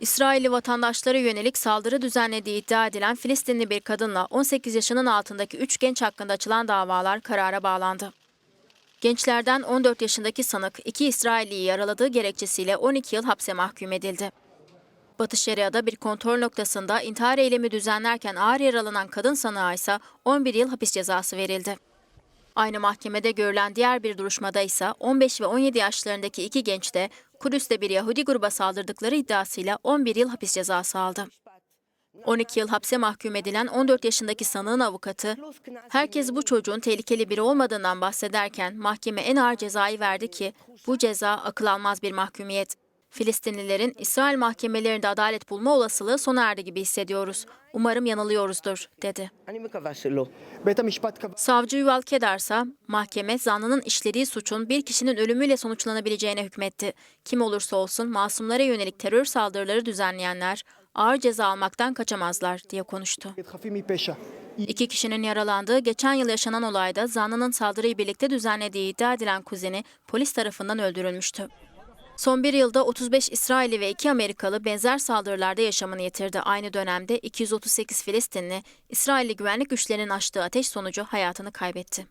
İsrailli vatandaşlara yönelik saldırı düzenlediği iddia edilen Filistinli bir kadınla 18 yaşının altındaki 3 genç hakkında açılan davalar karara bağlandı. Gençlerden 14 yaşındaki sanık iki İsrailliyi yaraladığı gerekçesiyle 12 yıl hapse mahkum edildi. Batı Şeria'da bir kontrol noktasında intihar eylemi düzenlerken ağır yaralanan kadın sanığa ise 11 yıl hapis cezası verildi. Aynı mahkemede görülen diğer bir duruşmada ise 15 ve 17 yaşlarındaki iki genç de Kudüs'te bir Yahudi gruba saldırdıkları iddiasıyla 11 yıl hapis cezası aldı. 12 yıl hapse mahkum edilen 14 yaşındaki sanığın avukatı, herkes bu çocuğun tehlikeli biri olmadığından bahsederken mahkeme en ağır cezayı verdi ki bu ceza akıl almaz bir mahkumiyet. Filistinlilerin İsrail mahkemelerinde adalet bulma olasılığı sona erdi gibi hissediyoruz. Umarım yanılıyoruzdur, dedi. Savcı Yuval Kedarsa, mahkeme zanlının işlediği suçun bir kişinin ölümüyle sonuçlanabileceğine hükmetti. Kim olursa olsun masumlara yönelik terör saldırıları düzenleyenler ağır ceza almaktan kaçamazlar, diye konuştu. İki kişinin yaralandığı geçen yıl yaşanan olayda zanlının saldırıyı birlikte düzenlediği iddia edilen kuzeni polis tarafından öldürülmüştü. Son bir yılda 35 İsrailli ve 2 Amerikalı benzer saldırılarda yaşamını yitirdi. Aynı dönemde 238 Filistinli, İsrailli güvenlik güçlerinin açtığı ateş sonucu hayatını kaybetti.